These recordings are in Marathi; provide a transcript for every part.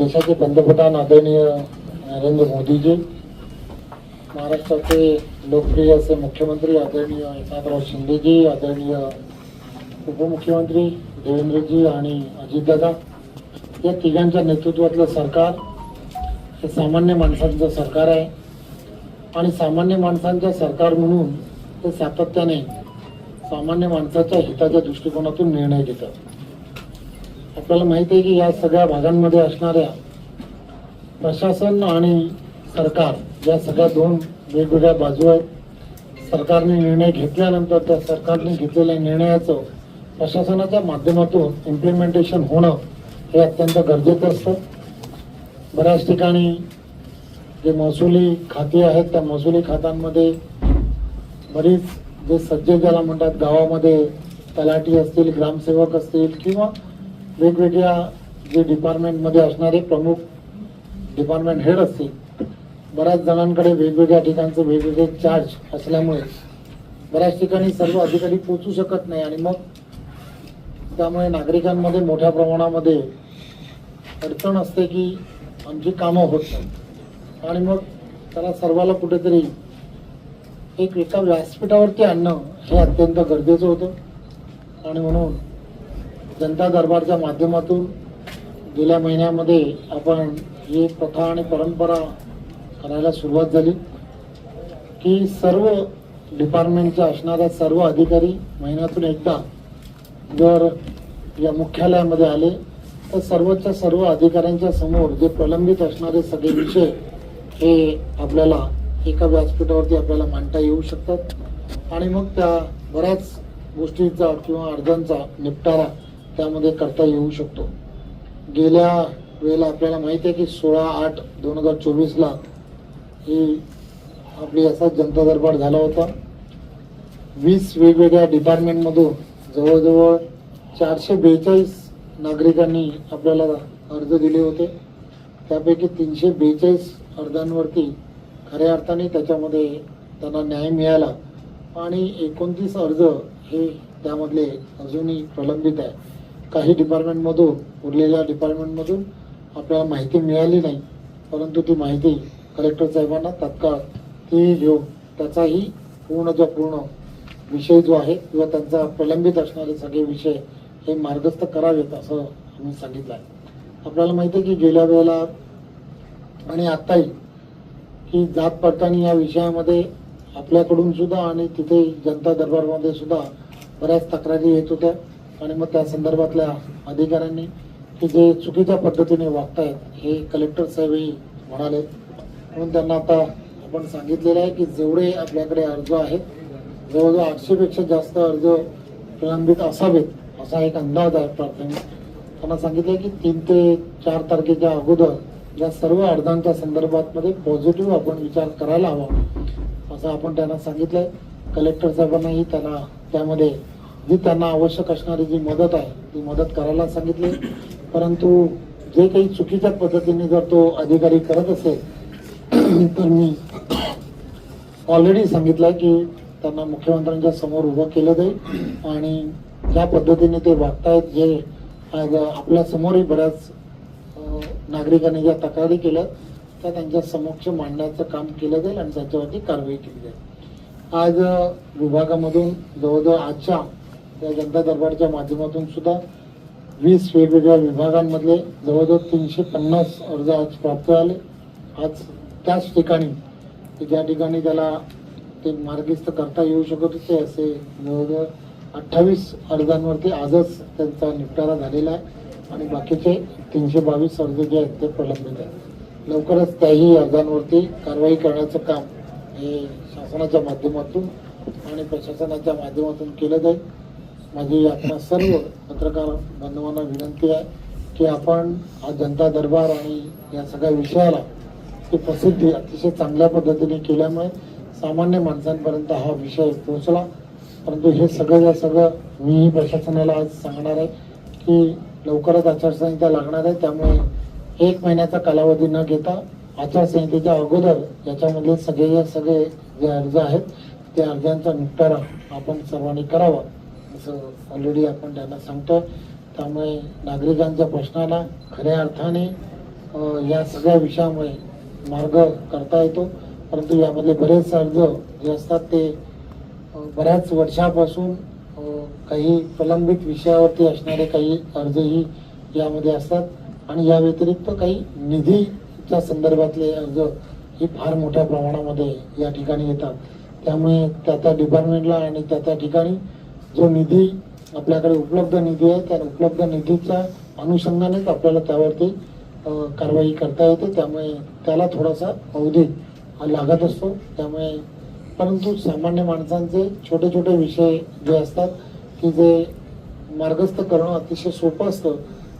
देशाचे पंतप्रधान आदरणीय नरेंद्र मोदीजी महाराष्ट्राचे लोकप्रिय असे मुख्यमंत्री आदरणीय एकनाथराव शिंदेजी आदरणीय उपमुख्यमंत्री देवेंद्रजी आणि अजितदादा या तिघांच्या नेतृत्वातलं सरकार हे सामान्य माणसांचं सरकार आहे. आणि सामान्य माणसांचं सरकार म्हणून ते सातत्याने सामान्य माणसाच्या हिताच्या दृष्टिकोनातून निर्णय घेतात. आपल्याला माहिती आहे की या सगळ्या भागांमध्ये असणाऱ्या प्रशासन आणि सरकार या सगळ्या दोन वेगवेगळ्या बाजू आहेत. सरकारने निर्णय घेतल्यानंतर त्या सरकारने घेतलेल्या निर्णयाचं प्रशासनाच्या माध्यमातून इम्प्लिमेंटेशन होणं हे अत्यंत गरजेचं असतं. बऱ्याच ठिकाणी जे महसुली खाती आहेत त्या महसुली खात्यांमध्ये बरीच जे सज्ज ज्याला म्हणतात गावामध्ये तलाठी असतील ग्रामसेवक असतील किंवा वेगवेगळ्या जे डिपार्टमेंटमध्ये असणारे प्रमुख डिपार्टमेंट हेड असतील बऱ्याच जणांकडे वेगवेगळ्या ठिकाणचं वेगवेगळे चार्ज असल्यामुळे बऱ्याच ठिकाणी सर्व अधिकारी पोचू शकत नाही आणि मग त्यामुळे नागरिकांमध्ये मोठ्या प्रमाणामध्ये अडचण असते की आमची कामं होत नाही. आणि मग त्याला सर्वाला कुठेतरी एक एका व्यासपीठावरती आणणं हे अत्यंत गरजेचं होतं. आणि म्हणून जनता दरबारच्या माध्यमातून गेल्या महिन्यामध्ये आपण ही प्रथा आणि परंपरा करायला सुरुवात झाली. की सर्व डिपार्टमेंटच्या असणाऱ्या सर्व अधिकारी महिन्यातून एकदा जर या मुख्यालयामध्ये आले तर सर्वच्या सर्व अधिकाऱ्यांच्या समोर जे प्रलंबित असणारे सगळे विषय हे आपल्याला एका व्यासपीठावरती आपल्याला मांडता येऊ शकतात. आणि मग त्या बऱ्याच गोष्टींचा किंवा अर्जांचा निपटारा त्यामध्ये करता येऊ शकतो. गेल्या वेळेला आपल्याला माहिती आहे की सोळा आठ दोन हजार चोवीसला ही आपली असाच जनता दरबार झाला होता. वीस वेगवेगळ्या डिपार्टमेंटमधून जवळजवळ चारशे बेचाळीस नागरिकांनी आपल्याला अर्ज दिले होते. त्यापैकी तीनशे बेचाळीस अर्जांवरती खऱ्या अर्थाने त्याच्यामध्ये त्यांना न्याय मिळाला आणि एकोणतीस अर्ज हे त्यामधले अजूनही प्रलंबित आहे काही डिपार्टमेंटमधून उरलेल्या डिपार्टमेंटमधून आपल्याला माहिती मिळाली नाही. परंतु ती माहिती कलेक्टर साहेबांना तात्काळ ती घेऊन त्याचाही पूर्णच्या पूर्ण विषय जो आहे किंवा त्यांचा प्रलंबित असणारे सगळे विषय हे मार्गस्थ करावेत असं आम्ही सांगितलं आहे. आपल्याला माहिती आहे की गेल्या वेळेला आणि आत्ताही की जात पडताळणी या विषयामध्ये आपल्याकडून सुद्धा आणि तिथे जनता दरबारमध्ये सुद्धा बऱ्याच तक्रारी येत होत्या. आणि मग त्या संदर्भातल्या अधिकाऱ्यांनी की जे चुकीच्या पद्धतीने वागतायत हे कलेक्टर साहेबही म्हणाले म्हणून त्यांना आता आपण सांगितलेलं आहे की जेवढे आपल्याकडे अर्ज आहेत जवळजवळ आठशेपेक्षा जास्त अर्ज प्रलंबित असावेत असा एक अंदाज आहे प्राथमिक. त्यांना सांगितलं की तीन ते चार तारखेच्या अगोदर या सर्व अर्जांच्या संदर्भात मध्ये पॉझिटिव्ह आपण विचार करायला हवा. असं आपण त्यांना सांगितलंय. कलेक्टर साहेबांनाही त्यांना त्यामध्ये जी त्यांना आवश्यक असणारी जी मदत आहे ती मदत करायला सांगितली. परंतु जे काही चुकीच्या पद्धतीने जर तो अधिकारी करत असेल तर मी ऑलरेडी सांगितलंय की त्यांना मुख्यमंत्र्यांच्या समोर उभं केलं जाईल आणि ज्या पद्धतीने ते वागतायत जे आज आपल्या समोरही बऱ्याच नागरिकांनी ज्या तक्रारी केल्या त्या त्यांच्या समक्ष मांडण्याचं काम केलं जाईल आणि त्याच्यावरती कारवाई केली जाईल. आज विभागामधून जवळजवळ आजच्या या जनता दरबारच्या माध्यमातून सुद्धा वीस वेगवेगळ्या विभागांमधले जवळजवळ तीनशे पन्नास अर्ज आज प्राप्त झाले. आज त्याच ठिकाणी की ज्या ठिकाणी त्याला ते मार्गिस्त करता येऊ शकत होते असे जवळजवळ अठ्ठावीस अर्जांवरती आजच त्यांचा निपटारा झालेला आहे. आणि बाकीचे तीनशे बावीस अर्ज जे आहेत ते प्रलंबित आहेत. लवकरच त्याही अर्जांवरती कारवाई करण्याचं काम हे शासनाच्या माध्यमातून आणि प्रशासनाच्या माध्यमातून केलं जाईल. माझी आपल्या सर्व पत्रकार बांधवांना विनंती आहे की आपण हा जनता दरबार आणि या सगळ्या विषयाला ती प्रसिद्धी अतिशय चांगल्या पद्धतीने केल्यामुळे सामान्य माणसांपर्यंत हा विषय पोहोचला. परंतु हे सगळं या सगळं मीही प्रशासनाला आज सांगणार आहे की लवकरच आचारसंहिता लागणार आहे. त्यामुळे एक महिन्याचा कालावधी न घेता आचारसंहितेच्या अगोदर याच्यामधले सगळे सगळे जे अर्ज आहेत त्या अर्जांचा निपटारा आपण सर्वांनी करावा. असं ऑलरेडी आपण त्यांना सांगतो त्यामुळे नागरिकांच्या प्रश्नाला खऱ्या अर्थाने या सगळ्या विषयामुळे मार्ग करता येतो. परंतु यामध्ये बरेच अर्ज जे असतात ते बऱ्याच वर्षापासून काही प्रलंबित विषयावरती असणारे काही अर्जही यामध्ये असतात. आणि या व्यतिरिक्त काही निधीच्या संदर्भातले अर्ज ही फार मोठ्या प्रमाणामध्ये या ठिकाणी येतात. त्यामुळे त्या त्या डिपार्टमेंटला आणि त्या त्या ठिकाणी जो निधी आपल्याकडे उपलब्ध निधी आहे त्या उपलब्ध निधीच्या अनुषंगानेच आपल्याला त्यावरती कारवाई करता येते. त्यामुळे त्याला थोडासा अवधी लागत असतो. त्यामुळे परंतु सामान्य माणसांचे छोटे छोटे विषय जे असतात की जे मार्गस्थ करणं अतिशय सोपं असतं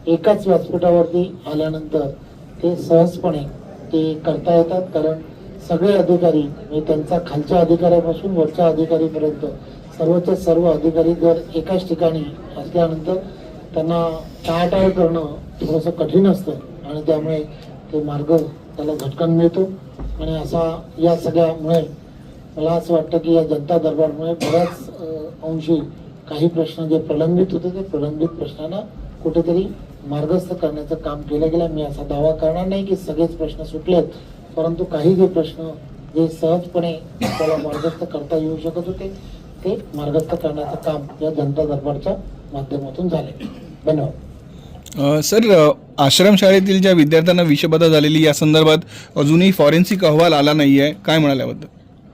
एकाच व्यासपीठावरती आल्यानंतर ते सहजपणे ते करता येतात. कारण सगळे अधिकारी म्हणजे त्यांचा खालच्या अधिकाऱ्यापासून वरच्या अधिकारीपर्यंत सर्वच्या सर्व अधिकारी जर एकाच ठिकाणी असल्यानंतर त्यांना टाळाटाळ करणं थोडंसं कठीण असतं आणि त्यामुळे ते मार्ग त्याला झटकन मिळतो. आणि असा या सगळ्यामुळे मला असं वाटतं की या जनता दरबारमुळे बऱ्याच अंशी काही प्रश्न जे प्रलंबित होते ते प्रलंबित प्रश्नांना कुठेतरी मार्गस्थ करण्याचं काम केलं गेलं. मी असा दावा करणार नाही की सगळेच प्रश्न सुटलेत परंतु काही जे प्रश्न जे सहजपणे त्याला मार्गस्थ करता येऊ शकत होते ते मार्गस्थ करण्याचं काम या जनता दरबारच्या माध्यमातून झाले धन्यवाद. सर आश्रमशाळेतील ज्या विद्यार्थ्यांना विषबाधा झालेली या संदर्भात अजूनही फॉरेन्सिक अहवाल आला नाही आहे काय म्हणाल याबद्दल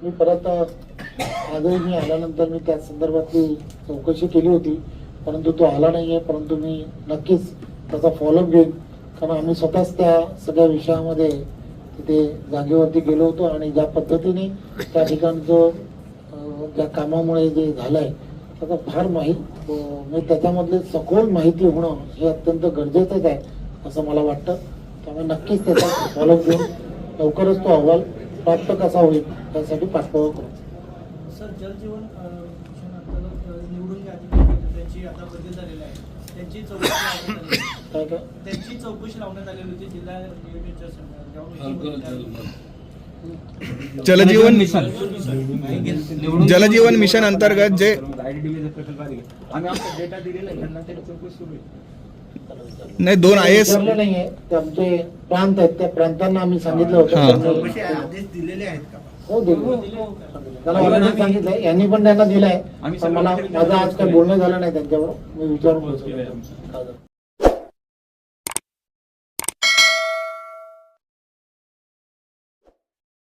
मी परत आजही मी आल्यानंतर मी त्या संदर्भातली चौकशी केली होती. परंतु तो आला नाही आहे परंतु मी नक्कीच त्याचा फॉलोअप घेईन. कारण आम्ही स्वतःच त्या सगळ्या विषयामध्ये तिथे जागेवरती गेलो होतो आणि ज्या पद्धतीने त्या ठिकाणचं ज्या कामामुळे जे झालं आहे त्याचा फार माहीत म्हणजे त्याच्यामधले सखोल माहिती होणं हे अत्यंत गरजेचंच आहे असं मला वाटतं. त्यामुळे नक्कीच त्याचा फॉलोअप घेऊन लवकरच तो अहवाल प्राप्त कसा होईल यासाठी पाठपुरावा करू. सर जलजीवन निवडून त्यांची आता बदली झालेली आहे. त्यांची चौकशी त्यांची चौकशी लावण्यात आलेली होती जिल्हा जलजीवन मिशन. जलजीवन मिशन अंतर्गत जे नाही दोन आय एस नाहीये. आमचे प्रांत आहेत त्या प्रांतांना आम्ही सांगितलं होतं. हा. त्यांनी- चौकशी आदेश दिलेले आहेत का? हो दिले. त्याला ऑलरेडी सांगितलंय. यांनी पण त्यांना दिलाय. पण मला माझं आज काही बोलणं झालं नाही त्यांच्याबरोबर मी विचारून. काय?